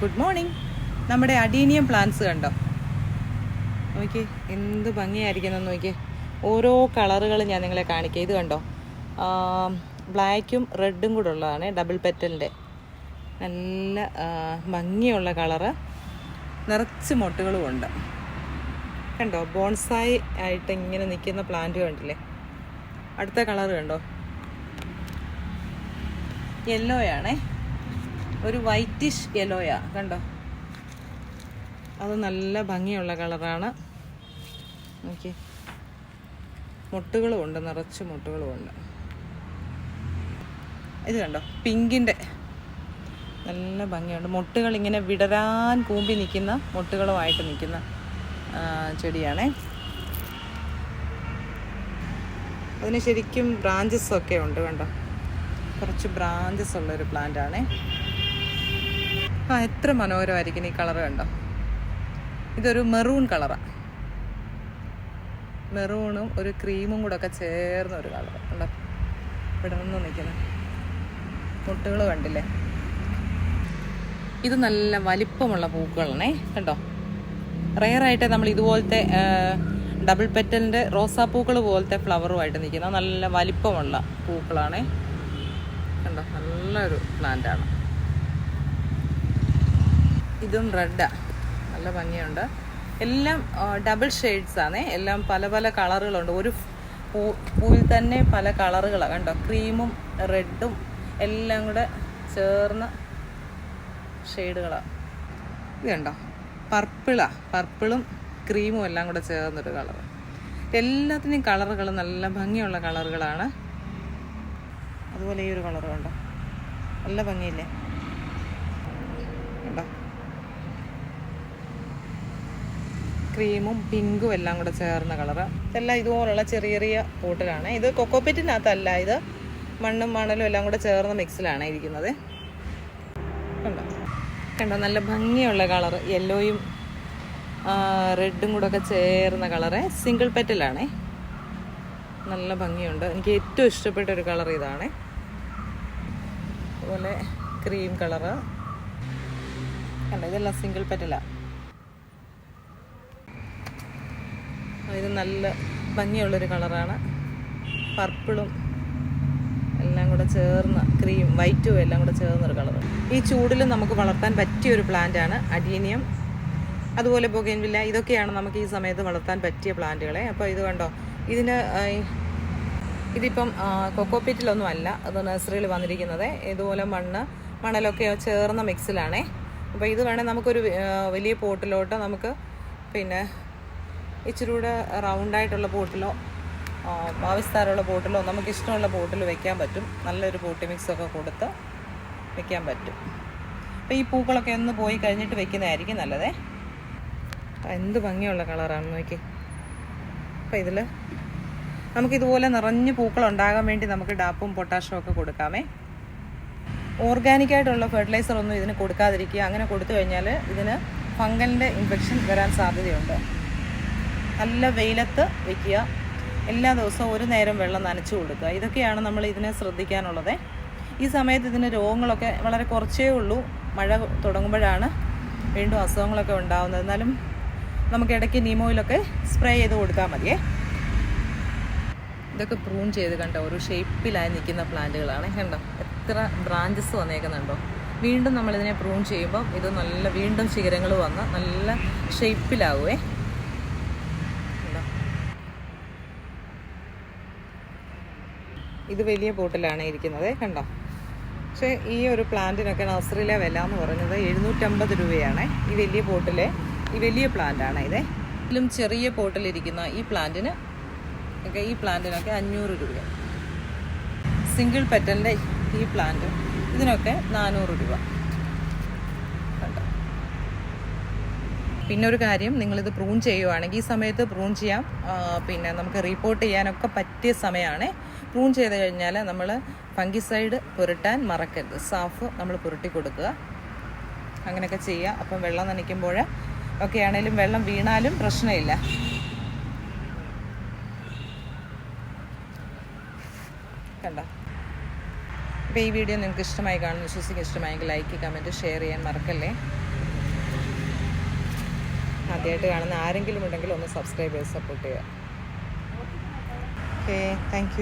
Good morning നമ്മുടെ adenium plants കണ്ടോ? നോക്കി എന്ത് ഭംഗിയായിരിക്കുന്നു നോക്കി ഓരോ കളറുകൾ ഞാൻ നിങ്ങളെ കാണിക്കുക ഇത് കണ്ടോ? ബ്ലാക്കും റെഡും കൂടെ ഉള്ളതാണ് ഡബിൾ പെറ്റലിന്റെ നല്ല ഭംഗിയുള്ള കളറ് നിറച്ച് മൊട്ടുകളും ഉണ്ട്. കണ്ടോ? ബോൺസായി ആയിട്ട് ഇങ്ങനെ നിൽക്കുന്ന പ്ലാന്റ് കണ്ടില്ലേ? അടുത്ത കളർ കണ്ടോ? യെല്ലോയാണേ ഒരു വൈറ്റിഷ് യെല്ലോയാ കണ്ടോ? അത് നല്ല ഭംഗിയുള്ള കളറാണ്. നോക്കി മുട്ടുകളും ഉണ്ട് നിറച്ച് മുട്ടുകളും ഉണ്ട്. ഇത് കണ്ടോ? പിങ്കിന്റെ നല്ല ഭംഗിയുണ്ട്. മുട്ടുകൾ ഇങ്ങനെ വിടരാൻ കൂമ്പി നിൽക്കുന്ന മുട്ടുകളുമായിട്ട് നിൽക്കുന്ന ചെടിയാണേ. അതിന് ശരിക്കും ബ്രാഞ്ചസ് ഒക്കെ ഉണ്ട് കണ്ടോ? കുറച്ച് ബ്രാഞ്ചസ് ഉള്ളൊരു പ്ലാന്റ് ആണേ. ആ എത്ര മനോഹരമായിരിക്കും ഈ കളർ കണ്ടോ? ഇതൊരു മെറൂൺ കളറാണ് മെറൂണും ഒരു ക്രീമും കൂടെ ഒക്കെ ചേർന്ന ഒരു കളർ കണ്ടോ? ഇവിടെ നിന്ന് നിൽക്കുന്നത് മുട്ടുകൾ കണ്ടില്ലേ? ഇത് നല്ല വലിപ്പമുള്ള പൂക്കളാണേ. കണ്ടോ? റെയറായിട്ട് നമ്മൾ ഇതുപോലത്തെ ഡബിൾ പെറ്റലിന്റെ റോസാപ്പൂക്കൾ പോലത്തെ ഫ്ലവറുമായിട്ട് നിൽക്കുന്ന നല്ല വലിപ്പമുള്ള പൂക്കളാണേ. കണ്ടോ? നല്ലൊരു പ്ലാന്റാണ്. ഇതും റെഡാ. നല്ല ഭംഗിയുണ്ട്. എല്ലാം ഡബിൾ ഷെയ്ഡ്സ് ആണ് എല്ലാം പല പല കളറുകളുണ്ട്. ഒരു പൂവിൽ തന്നെ പല കളറുകളാണ് കണ്ടോ? ക്രീമും റെഡും എല്ലാം കൂടെ ചേർന്ന ഷെയ്ഡുകളാണ് ഇത് കണ്ടോ? പർപ്പിളാണ് പർപ്പിളും ക്രീമും എല്ലാം കൂടെ ചേർന്നൊരു കളർ എല്ലാത്തിനും കളറുകൾ നല്ല ഭംഗിയുള്ള കളറുകളാണ്. അതുപോലെ ഈ ഒരു കളർ കണ്ടോ? നല്ല ഭംഗിയില്ലേ? കണ്ടോ? ക്രീമും പിങ്കും എല്ലാം കൂടെ ചേർന്ന കളറ് ഇതെല്ലാം ഇതുപോലുള്ള ചെറിയ ചെറിയ പോട്ടിലാണ്. ഇത് കൊക്കോപ്പെറ്റിനകത്തല്ല ഇത് മണ്ണും മണലും എല്ലാം കൂടെ ചേർന്ന മിക്സിലാണ് ഇരിക്കുന്നത്. കണ്ടോ? കണ്ടോ? നല്ല ഭംഗിയുള്ള കളറ് യെല്ലോയും റെഡും കൂടെ ഒക്കെ ചേർന്ന കളറ് സിംഗിൾ പെറ്റലാണേ നല്ല ഭംഗിയുണ്ട്. എനിക്ക് ഏറ്റവും ഇഷ്ടപ്പെട്ട ഒരു കളർ ഇതാണ്. അതുപോലെ ക്രീം കളറ് കണ്ടോ? ഇതെല്ലാം സിംഗിൾ പെറ്റലാണ് ഇത് നല്ല ഭംഗിയുള്ളൊരു കളറാണ്. പർപ്പിളും എല്ലാം കൂടെ ചേർന്ന ക്രീം വൈറ്റും എല്ലാം കൂടെ ചേർന്നൊരു കളർ ഈ ചൂടിൽ നമുക്ക് വളർത്താൻ പറ്റിയ ഒരു പ്ലാന്റ് ആണ് അഡീനിയം. അതുപോലെ ബൊഗൈൻവില്ല ഇതൊക്കെയാണ് നമുക്ക് ഈ സമയത്ത് വളർത്താൻ പറ്റിയ പ്ലാന്റുകളെ. അപ്പോൾ ഇത് കണ്ടോ? ഇതിന് ഇതിപ്പം കൊക്കോപ്പീറ്റിലൊന്നും അല്ല. അത് നഴ്സറിയിൽ വന്നിരിക്കുന്നത്. ഇതുപോലെ മണ്ണ് മണലൊക്കെ ചേർന്ന മിക്സിലാണേ അപ്പോൾ ഇത് വേണേൽ നമുക്കൊരു വലിയ പോട്ടിലോട്ട് നമുക്ക് പിന്നെ ഇച്ചിരി കൂടെ റൗണ്ടായിട്ടുള്ള ബോട്ടിലോ ഭാവിസ്ഥാരമുള്ള ബോട്ടിലോ നമുക്ക് ഇഷ്ടമുള്ള ബോട്ടിൽ വെക്കാൻ പറ്റും. നല്ലൊരു പോട്ടി മിക്സൊക്കെ കൊടുത്ത് വെക്കാൻ പറ്റും. അപ്പോൾ ഈ പൂക്കളൊക്കെ ഒന്ന് പോയി കഴിഞ്ഞിട്ട് വെക്കുന്നതായിരിക്കും നല്ലതേ. എന്ത് ഭംഗിയുള്ള കളറാണ് നോക്കി. അപ്പോൾ ഇതിൽ നമുക്കിതുപോലെ നിറഞ്ഞ് പൂക്കൾ ഉണ്ടാകാൻ വേണ്ടി നമുക്ക് ഡാപ്പും പൊട്ടാഷും ഒക്കെ കൊടുക്കാമേ. ഓർഗാനിക്കായിട്ടുള്ള ഫെർട്ടിലൈസർ ഒന്നും ഇതിന് കൊടുക്കാതിരിക്കുക. അങ്ങനെ കൊടുത്തു കഴിഞ്ഞാൽ ഇതിന് ഫംഗലിന്റെ ഇൻഫെക്ഷൻ വരാൻ സാധ്യതയുണ്ട്. നല്ല വെയിലത്ത് വെക്കുക. എല്ലാ ദിവസവും ഒരു നേരം വെള്ളം നനച്ചു കൊടുക്കുക. ഇതൊക്കെയാണ് നമ്മൾ ഇതിനെ ശ്രദ്ധിക്കാനുള്ളത്. ഈ സമയത്ത് ഇതിന് രോഗങ്ങളൊക്കെ വളരെ കുറച്ചേ ഉള്ളൂ. മഴ തുടങ്ങുമ്പോഴാണ് വീണ്ടും അസുഖങ്ങളൊക്കെ ഉണ്ടാകുന്നത് എന്നാലും നമുക്ക് ഇടയ്ക്ക് നീമോയിലൊക്കെ സ്പ്രേ ചെയ്ത് കൊടുത്താൽ മതിയേ. ഇതൊക്കെ പ്രൂൺ ചെയ്ത് കണ്ടോ? ഒരു ഷേപ്പിലായി നിൽക്കുന്ന പ്ലാന്റുകളാണ്. കണ്ടോ? എത്ര ബ്രാഞ്ചസ് വന്നേക്കുന്നുണ്ടോ? വീണ്ടും നമ്മളിതിനെ പ്രൂൺ ചെയ്യുമ്പോൾ ഇത് നല്ല വീണ്ടും ശിഖരങ്ങൾ വന്ന് നല്ല ഷേപ്പിലാവുമേ കണ്ടോ ഇത് വലിയ പോട്ടിലാണ് ഇരിക്കുന്നത് കണ്ടോ? പക്ഷേ ഈ ഒരു പ്ലാന്റിനൊക്കെ നഴ്സറിയിലെ വില എന്ന് പറയുന്നത് എഴുന്നൂറ്റമ്പത് രൂപയാണ്. ഈ വലിയ പോട്ടിലെ ഈ വലിയ പ്ലാന്റാണ് ഇത്. ഇതിലും ചെറിയ പോട്ടിലിരിക്കുന്ന ഈ പ്ലാന്റിന് ഒക്കെ ഈ പ്ലാന്റിനൊക്കെ അഞ്ഞൂറ് രൂപ. സിംഗിൾ പെറ്റലിന്റെ ഈ പ്ലാന്റ് ഇതിനൊക്കെ നാനൂറ് രൂപ കണ്ടോ പിന്നെ ഒരു കാര്യം നിങ്ങളിത് പ്രൂൺ ചെയ്യുവാണെങ്കിൽ ഈ സമയത്ത് പ്രൂൺ ചെയ്യാം. പിന്നെ നമുക്ക് റിപ്പോർട്ട് ചെയ്യാനൊക്കെ പറ്റിയ സമയമാണ്. പ്രൂൺ ചെയ്ത് കഴിഞ്ഞാൽ നമ്മൾ ഫംഗിസൈഡ് പുരട്ടാൻ മറക്കരുത്. സാഫ് നമ്മൾ പുരട്ടി കൊടുക്കുക. അങ്ങനെയൊക്കെ ചെയ്യുക. അപ്പം വെള്ളം നനയ്ക്കുമ്പോൾ ഒക്കെ ആണെങ്കിലും വെള്ളം വീണാലും പ്രശ്നമില്ല. കണ്ടോ? അപ്പോൾ ഈ വീഡിയോ നിങ്ങൾക്ക് ഇഷ്ടമായി കാണുന്നു. വിശ്വസിക്കുക ഇഷ്ടമായെങ്കിൽ ലൈക്ക് കമന്റ് ഷെയർ ചെയ്യാൻ മറക്കല്ലേ? ആദ്യമായിട്ട് കാണുന്ന ആരെങ്കിലും ഉണ്ടെങ്കിൽ ഒന്ന് സബ്സ്ക്രൈബ് ചെയ്ത് സപ്പോർട്ട് ചെയ്യുക. Okay thank